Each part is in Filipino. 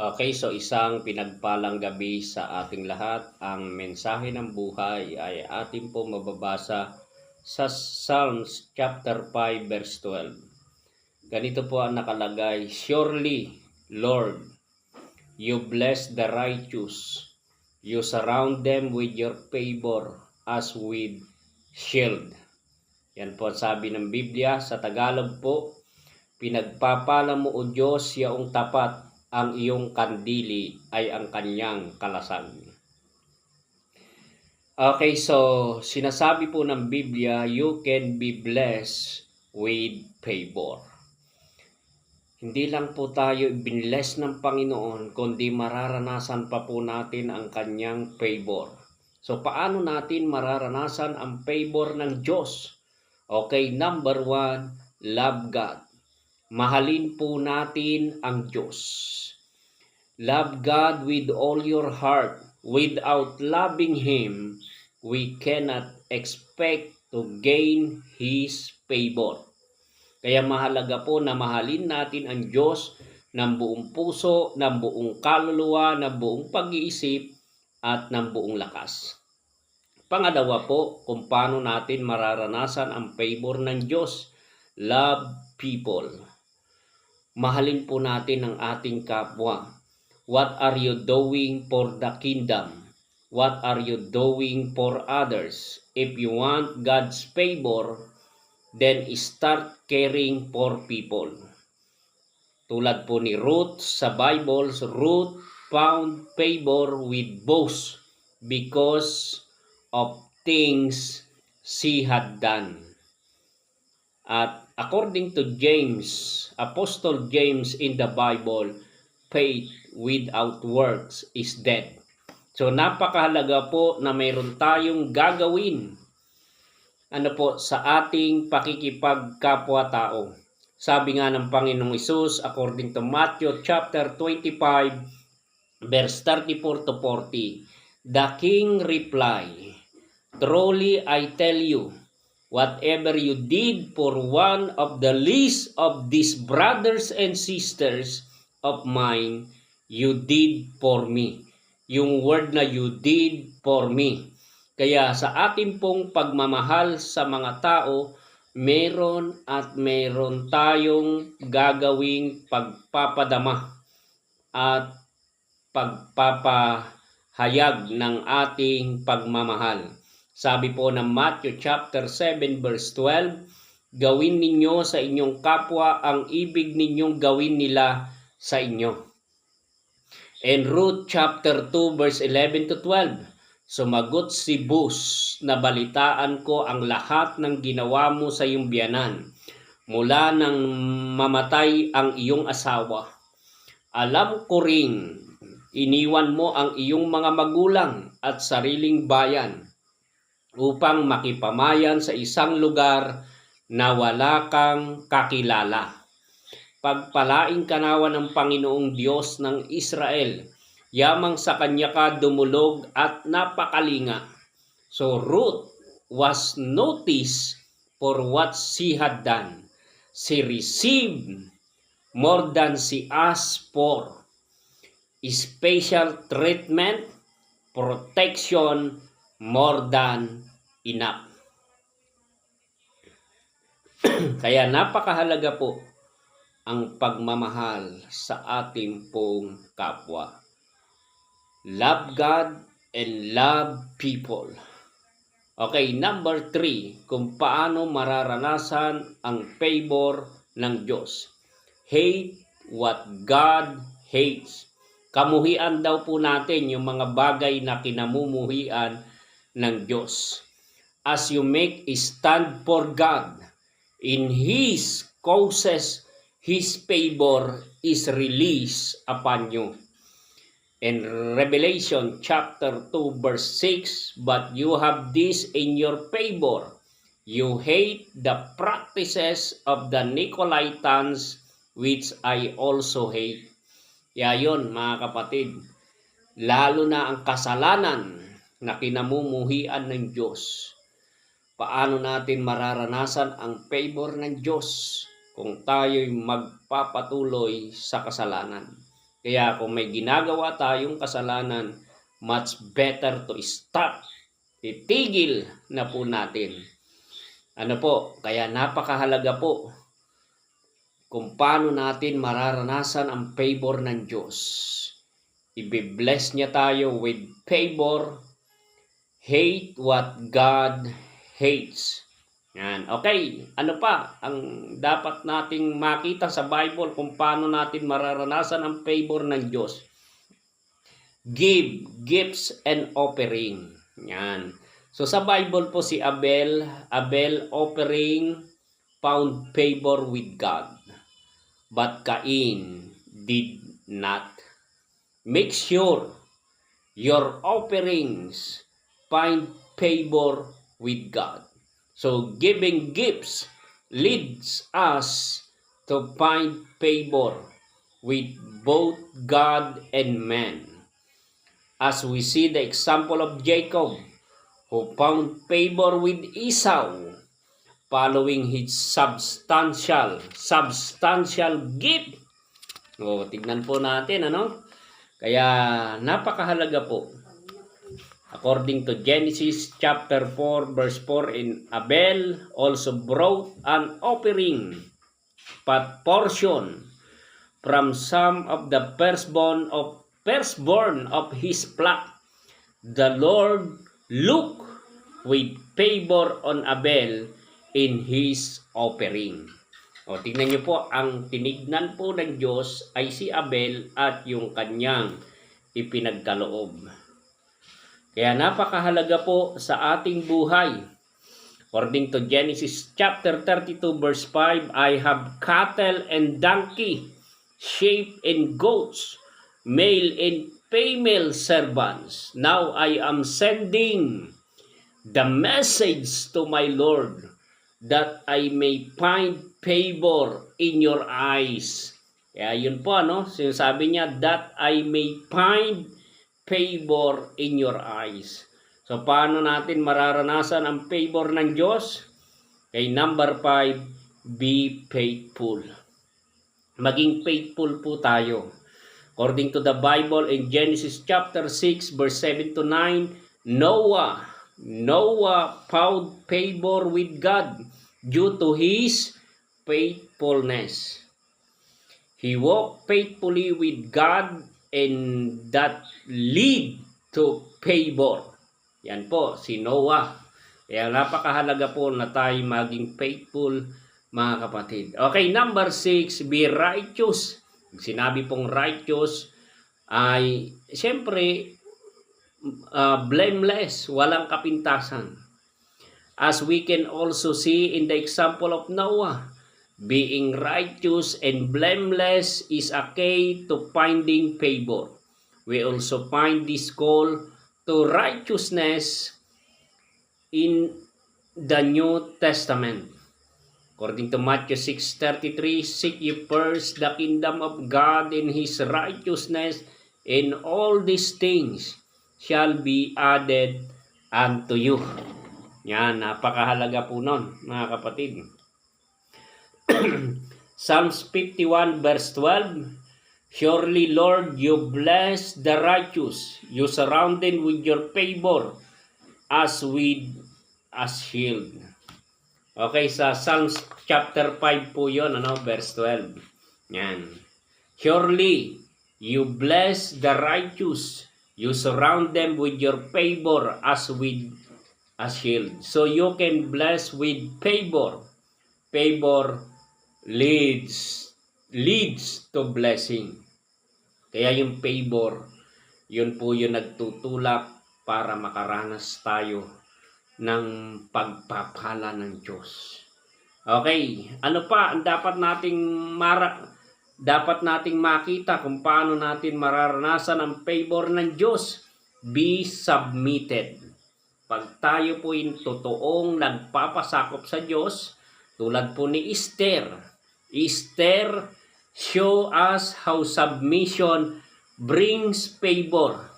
Okay, so isang pinagpalang gabi sa ating lahat. Ang mensahe ng buhay ay ating po mababasa sa Psalms chapter 5 verse 12. Ganito po ang nakalagay, Surely, Lord, you bless the righteous. You surround them with your favor as with shield. Yan po ang sabi ng Biblia. Sa Tagalog po, pinagpapala mo o Diyos yaong tapat ang iyong kandili ay ang kanyang kalasan. Okay, so sinasabi po ng Biblia, you can be blessed with favor. Hindi lang po tayo binless ng Panginoon, kundi mararanasan pa po natin ang kanyang favor. So, paano natin mararanasan ang favor ng Diyos? Okay, number one, love God. Mahalin po natin ang Diyos. Love God with all your heart. Without loving Him, we cannot expect to gain His favor. Kaya mahalaga po na mahalin natin ang Diyos ng buong puso, ng buong kaluluwa, ng buong pag-iisip, at ng buong lakas. Pangalawa po, kung paano natin mararanasan ang favor ng Diyos. Love people. Mahalin po natin ang ating kapwa What are you doing for the kingdom? What are you doing for others? If you want God's favor, then start caring for people. Tulad po ni Ruth sa Bible, Ruth found favor with both because of things she had done. At according to James, Apostle James in the Bible, faith without works is dead. So napakahalaga po na mayroon tayong gagawin ano po sa ating pakikipagkapwa-tao. Sabi nga ng Panginoong Isus according to Matthew chapter 25 verse 34 to 40. The king reply, Truly I tell you, whatever you did for one of the least of these brothers and sisters of mine, you did for me. Yung word na you did for me. Kaya sa ating pong pagmamahal sa mga tao, meron at meron tayong gagawing pagpapadama at pagpapahayag ng ating pagmamahal. Sabi po ng Matthew chapter 7 verse 12, gawin ninyo sa inyong kapwa ang ibig ninyong gawin nila sa inyo. And Ruth chapter 2 verse 11 to 12. Sumagot si Bus na balitaan ko ang lahat ng ginawa mo sa iyong biyanan mula nang mamatay ang iyong asawa. Alam ko ring iniwan mo ang iyong mga magulang at sariling bayan upang makipamayan sa isang lugar na wala kang kakilala pagpalaing kanawa ng Panginoong Diyos ng Israel. Yamang sa kanya ka dumulog at napakalinga. So Ruth was noticed for what she had done. She received more than she asked for. Special treatment, protection, more than enough. Kaya napakahalaga po ang pagmamahal sa ating pong kapwa. Love God and love people. Okay, number three, kung paano mararanasan ang favor ng Diyos. Hate what God hates. Kamuhian daw po natin yung mga bagay na kinamumuhian ng Diyos. As you make a stand for God in His causes His favor is released upon you. In Revelation chapter 2 verse 6, But you have this in your favor. You hate the practices of the Nicolaitans, which I also hate. Kaya yun, mga kapatid, lalo na ang kasalanan na kinamumuhian ng Diyos. Paano natin mararanasan ang favor ng Diyos? kung tayo'y magpapatuloy sa kasalanan. Kaya kung may ginagawa tayong kasalanan, much better to stop. Itigil na po natin. Ano po, kaya napakahalaga po kung paano natin mararanasan ang favor ng Diyos. Ibe-bless niya tayo with favor, hate what God hates. Yan. Okay, ano pa ang dapat nating makita sa Bible kung paano natin mararanasan ang favor ng Diyos? Give gifts and offering. Yan. So sa Bible po si Abel, Abel offering found favor with God. But Cain did not. Make sure your offerings find favor with God. So giving gifts leads us to find favor with both God and man. As we see the example of Jacob, who found favor with Esau, following his substantial, substantial gift. O, tignan po natin, ano? Kaya, napakahalaga po. According to Genesis chapter 4 verse 4 in Abel also brought an offering but portion from some of the firstborn of firstborn of his flock. The Lord looked with favor on Abel in his offering. O tingnan niyo po, ang tinignan po ng Diyos ay si Abel at yung kanyang ipinagkaloob. Kaya napakahalaga po sa ating buhay. According to Genesis chapter 32 verse 5, I have cattle and donkey, sheep and goats, male and female servants. Now I am sending the message to my Lord that I may find favor in your eyes. Kaya yun po, ano? Sinasabi niya, that I may find favor in your eyes. So, paano natin mararanasan ang favor ng Diyos? Kay number 5, be faithful. Maging faithful po tayo. According to the Bible in Genesis chapter 6 verse 7 to 9, Noah, Noah found favor with God due to his faithfulness. He walked faithfully with God and that lead to favor. Yan po, si Noah. Kaya napakahalaga po na tayo maging faithful, mga kapatid. Okay, number 6, be righteous. Sinabi pong righteous ay, siyempre, uh, blameless, walang kapintasan. As we can also see in the example of Noah, being righteous and blameless is a key to finding favor. We also find this call to righteousness in the New Testament. According to Matthew 6.33, Seek ye first the kingdom of God and His righteousness, and all these things shall be added unto you. Yan, napakahalaga po nun, mga kapatid. Psalms 51 verse 12, Surely, Lord, you bless the righteous. You surround them with your favor as with a shield. Okay, sa Psalms chapter 5 po yon ano, verse 12. Yan. Surely, you bless the righteous. You surround them with your favor as with a shield. So you can bless with favor. Favor leads leads to blessing. Kaya yung favor, yun po yung nagtutulak para makaranas tayo ng pagpapala ng Diyos. Okay, ano pa ang dapat nating mara dapat nating makita kung paano natin mararanasan ang favor ng Diyos? Be submitted. Pag tayo po yung totoong nagpapasakop sa Diyos, tulad po ni Esther. Esther show us how submission brings favor.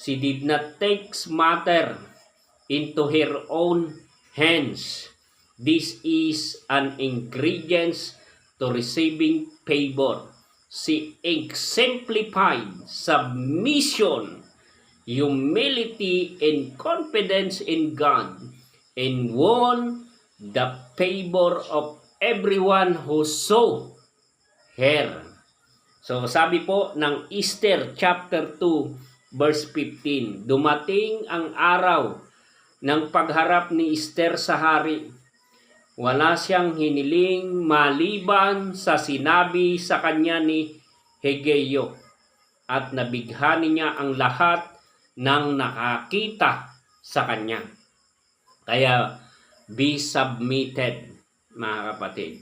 She did not take matter into her own hands. This is an ingredient to receiving favor. si exemplified submission, humility, and confidence in God, and won the favor of everyone who saw her. So sabi po ng Easter chapter 2 verse 15, dumating ang araw ng pagharap ni Esther sa hari. Wala siyang hiniling maliban sa sinabi sa kanya ni Hegeyo at nabighani niya ang lahat ng nakakita sa kanya. Kaya be submitted mga kapatid.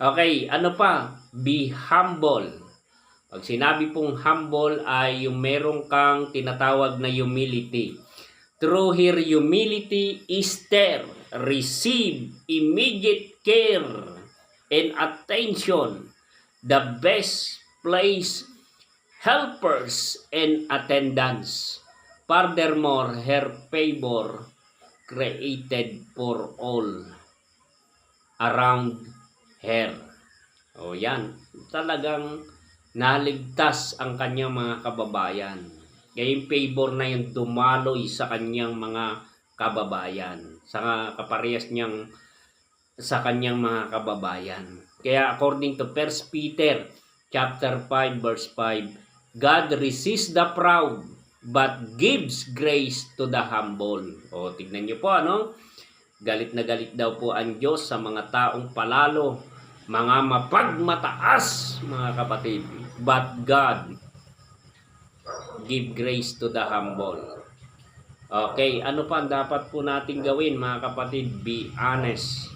Okay, ano pa? Be humble. Pag sinabi pong humble ay yung meron kang tinatawag na humility. Through her humility, Esther received immediate care and attention, the best place, helpers, and attendants. Furthermore, her favor created for all around her. O yan, talagang naligtas ang kanyang mga kababayan. Kaya yung favor na yung dumaloy sa kanyang mga kababayan. Sa kaparehas niyang sa kanyang mga kababayan. Kaya according to 1 Peter chapter 5 verse 5, God resists the proud but gives grace to the humble. O tignan niyo po ano? Galit na galit daw po ang Diyos sa mga taong palalo, mga mapagmataas, mga kapatid. But God give grace to the humble. Okay, ano pa ang dapat po natin gawin mga kapatid? Be honest.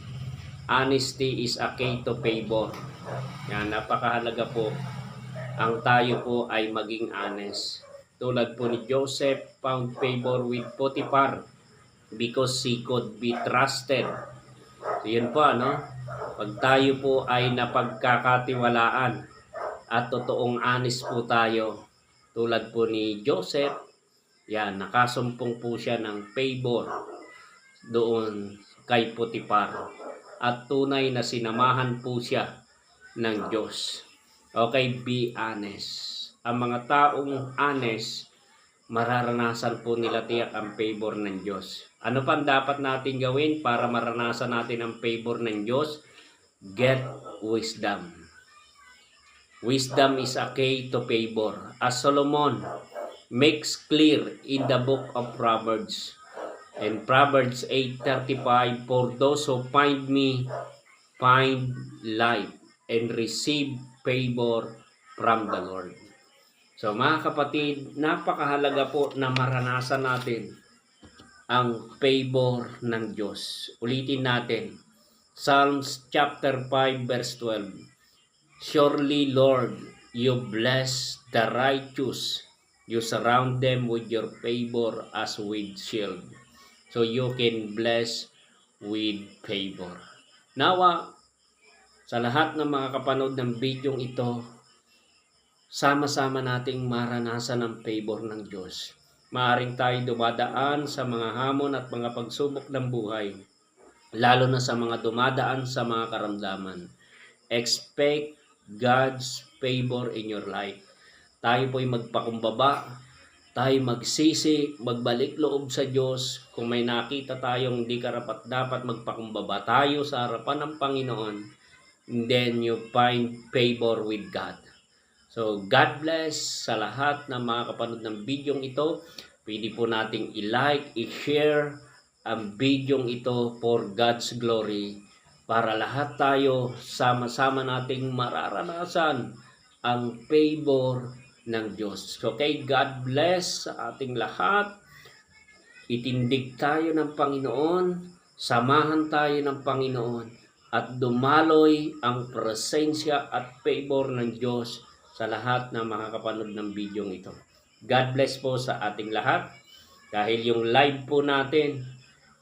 Honesty is a key to favor. Yan, napakahalaga po ang tayo po ay maging honest. Tulad po ni Joseph found favor with Potiphar because he could be trusted. So yun po ano, pag tayo po ay napagkakatiwalaan at totoong honest po tayo, tulad po ni Joseph, yan, nakasumpong po siya ng favor doon kay Potiphar. At tunay na sinamahan po siya ng Diyos. Okay, be honest. Ang mga taong honest, mararanasan po nila tiyak ang favor ng Diyos. Ano pa dapat natin gawin para maranasan natin ang favor ng Diyos? Get wisdom. Wisdom is a key to favor. As Solomon makes clear in the book of Proverbs. And Proverbs 8.35, For those who find me, find life and receive favor from the Lord. So mga kapatid, napakahalaga po na maranasan natin ang favor ng Diyos. Ulitin natin. Psalms chapter 5 verse 12. Surely Lord, you bless the righteous. You surround them with your favor as with shield. So you can bless with favor. Nawa, sa lahat ng mga kapanood ng bidyong ito, sama-sama nating maranasan ang favor ng Diyos. Maaring tayo dumadaan sa mga hamon at mga pagsubok ng buhay, lalo na sa mga dumadaan sa mga karamdaman. Expect God's favor in your life. Tayo po'y magpakumbaba, tayo magsisi, magbalik loob sa Diyos. Kung may nakita tayong hindi karapat dapat magpakumbaba tayo sa harapan ng Panginoon, then you find favor with God. So, God bless sa lahat ng mga kapanood ng bidyong ito. Pwede po nating i-like, i-share ang bidyong ito for God's glory para lahat tayo sama-sama nating mararanasan ang favor ng Diyos. So, kay God bless sa ating lahat. Itindig tayo ng Panginoon, samahan tayo ng Panginoon, at dumaloy ang presensya at favor ng Diyos sa lahat ng mga kapanood ng bidyong ito. God bless po sa ating lahat. Dahil yung live po natin,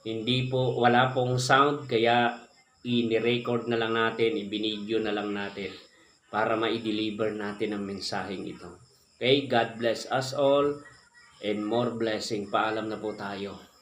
hindi po, wala pong sound, kaya ini-record na lang natin, ibinidyo na lang natin para ma-deliver natin ang mensaheng ito. Okay, God bless us all and more blessing. Paalam na po tayo.